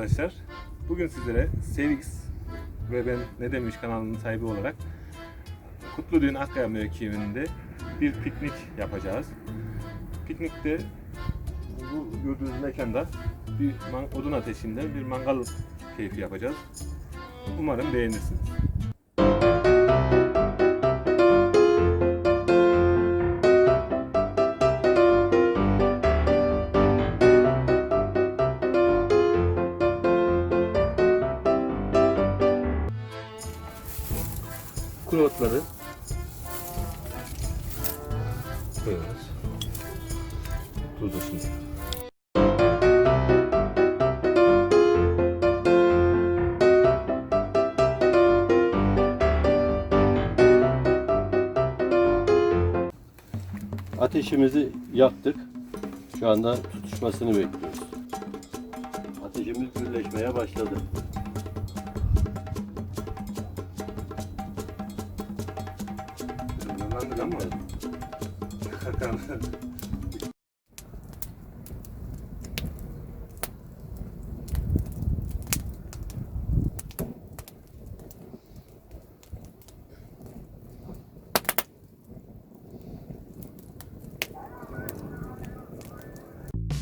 arkadaşlar. Bugün sizlere Sevix ve ben Ne Demiş kanalının sahibi olarak Kutlu Düğün Akkaya mevkiinde bir piknik yapacağız. Piknikte bu gördüğünüz mekanda bir odun ateşinde bir mangal keyfi yapacağız. Umarım beğenirsiniz. Kuru otları koyuyoruz. Tuzu şimdi. Ateşimizi yaktık. Şu anda tutuşmasını bekliyoruz. Ateşimiz gürleşmeye başladı.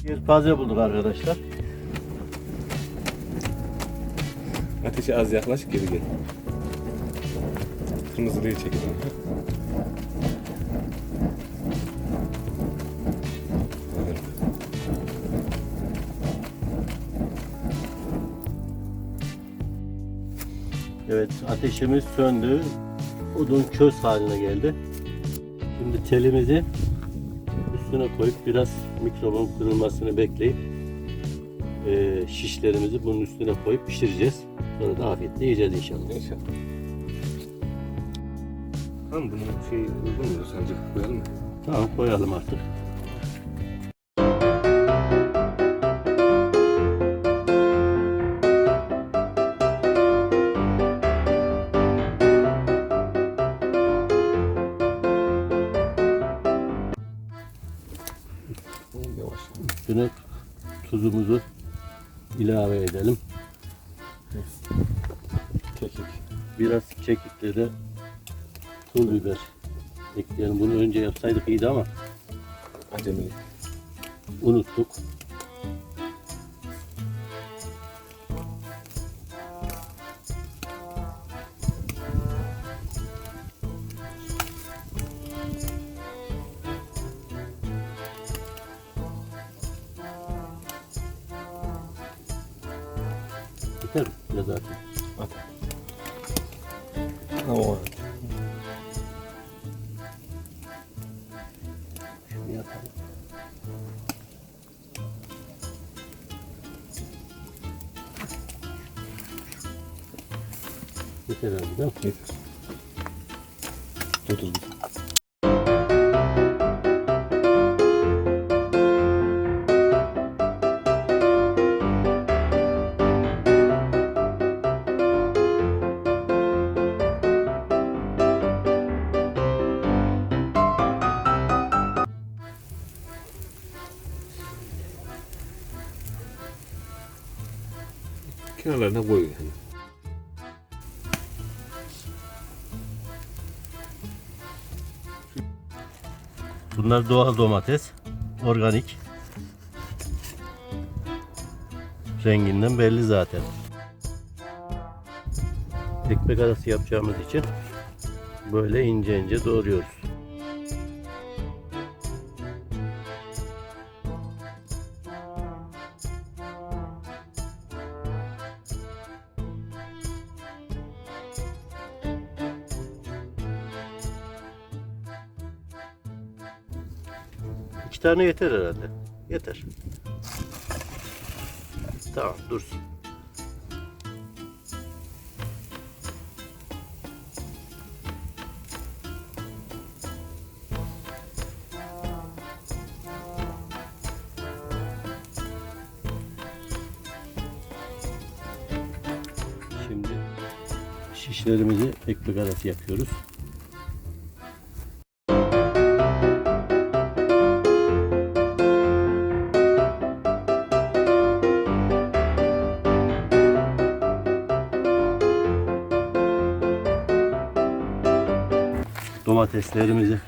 Yelpaze bulduk arkadaşlar. Ateşe az yaklaş geri gel. Kırmızılıyı çekelim. Evet ateşimiz söndü. Odun köz haline geldi. Şimdi telimizi üstüne koyup biraz mikrobun kırılmasını bekleyip eee, şişlerimizi bunun üstüne koyup pişireceğiz. Sonra da afiyetle yiyeceğiz inşallah. İnşallah. Tamam bunun şey uygun mu sence? Koyalım mı? Tamam koyalım artık. Yavaş. Üstüne tuzumuzu ilave edelim. Kekik. Biraz kekikle de pul biber ekleyelim. Bunu önce yapsaydık iyiydi ama Acemi. unuttuk. Yeter mi? Biraz artık. At. Tamam. Şunu yapalım. Yeter abi değil mi? Yeter. Dur dur. Kenarlarına koy yani. Bunlar doğal domates. Organik. Renginden belli zaten. Ekmek arası yapacağımız için böyle ince ince doğruyoruz. İki tane yeter herhalde. Yeter. Tamam dursun. Şimdi şişlerimizi ekmek arası yapıyoruz. Domateslerimizi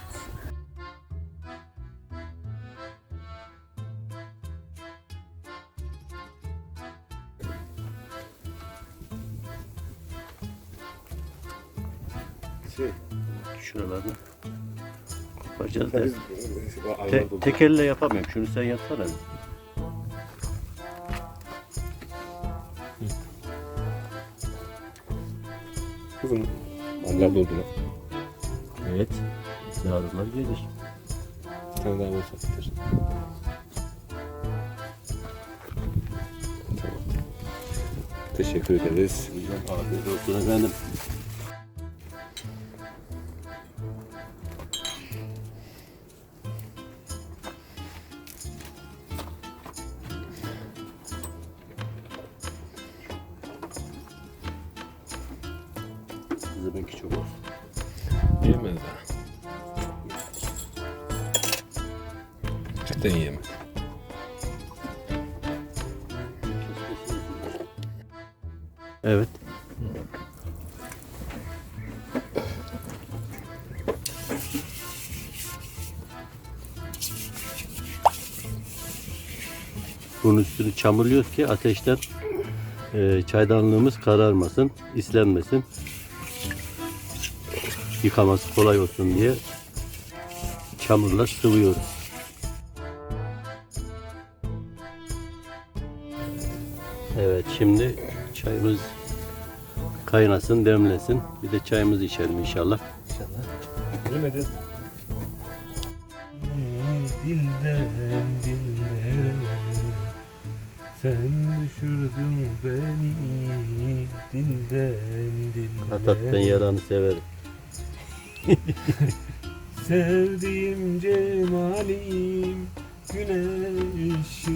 Şey, şuralarını koparacağız da. Te, tek elle yapamıyorum. Şunu sen yapsana. Kızım, Allah doldu lan. Evet. Yarınlar gelir. Bir tane daha olsa bitir. Tamam. Teşekkür ederiz. Afiyet olsun efendim. Kızımınki çok olsun. Yiyemez daha. Cidden yiyemez. Evet. Bunun üstünü çamurluyoruz ki ateşten e, çaydanlığımız kararmasın, islenmesin. Yıkaması kolay olsun diye çamurla sıvıyoruz. Evet şimdi çayımız kaynasın, demlesin. Bir de çayımızı içelim inşallah. Yemedi. Dilden dillere Sen düşürdün beni Dilden Atat ben dillere yaranı severim. Sevdiğim cemalim Güneşim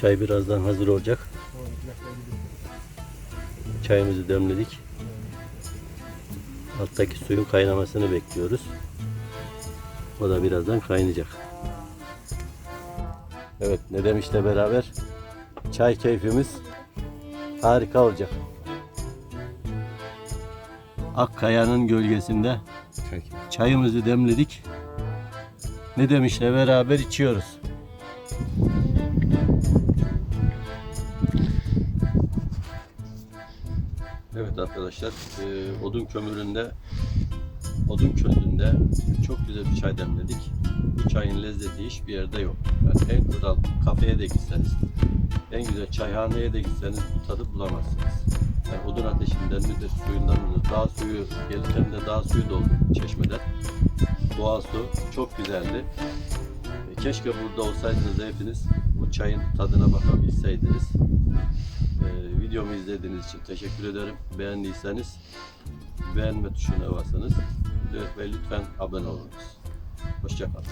Çay birazdan hazır olacak. Çayımızı demledik. Alttaki suyun kaynamasını bekliyoruz. O da birazdan kaynayacak. Evet ne demişle beraber çay keyfimiz harika olacak. Akkaya'nın gölgesinde Çay. çayımızı demledik. Ne demişle beraber içiyoruz. Evet arkadaşlar, e, odun kömüründe, odun közünde çok güzel bir çay demledik. Bu çayın lezzeti hiçbir yerde yok. Yani en kral kafeye de gitseniz, en güzel çayhaneye de gitseniz bu tadı bulamazsınız. Yani odun ateşinden midir, suyundan mıdır? Dağ suyu, gelirken de dağ suyu doldu çeşmeden. Doğal su çok güzeldi. Keşke burada olsaydınız hepiniz bu çayın tadına bakabilseydiniz. Ee, videomu izlediğiniz için teşekkür ederim. Beğendiyseniz beğenme tuşuna basınız ve lütfen abone olunuz. Hoşçakalın.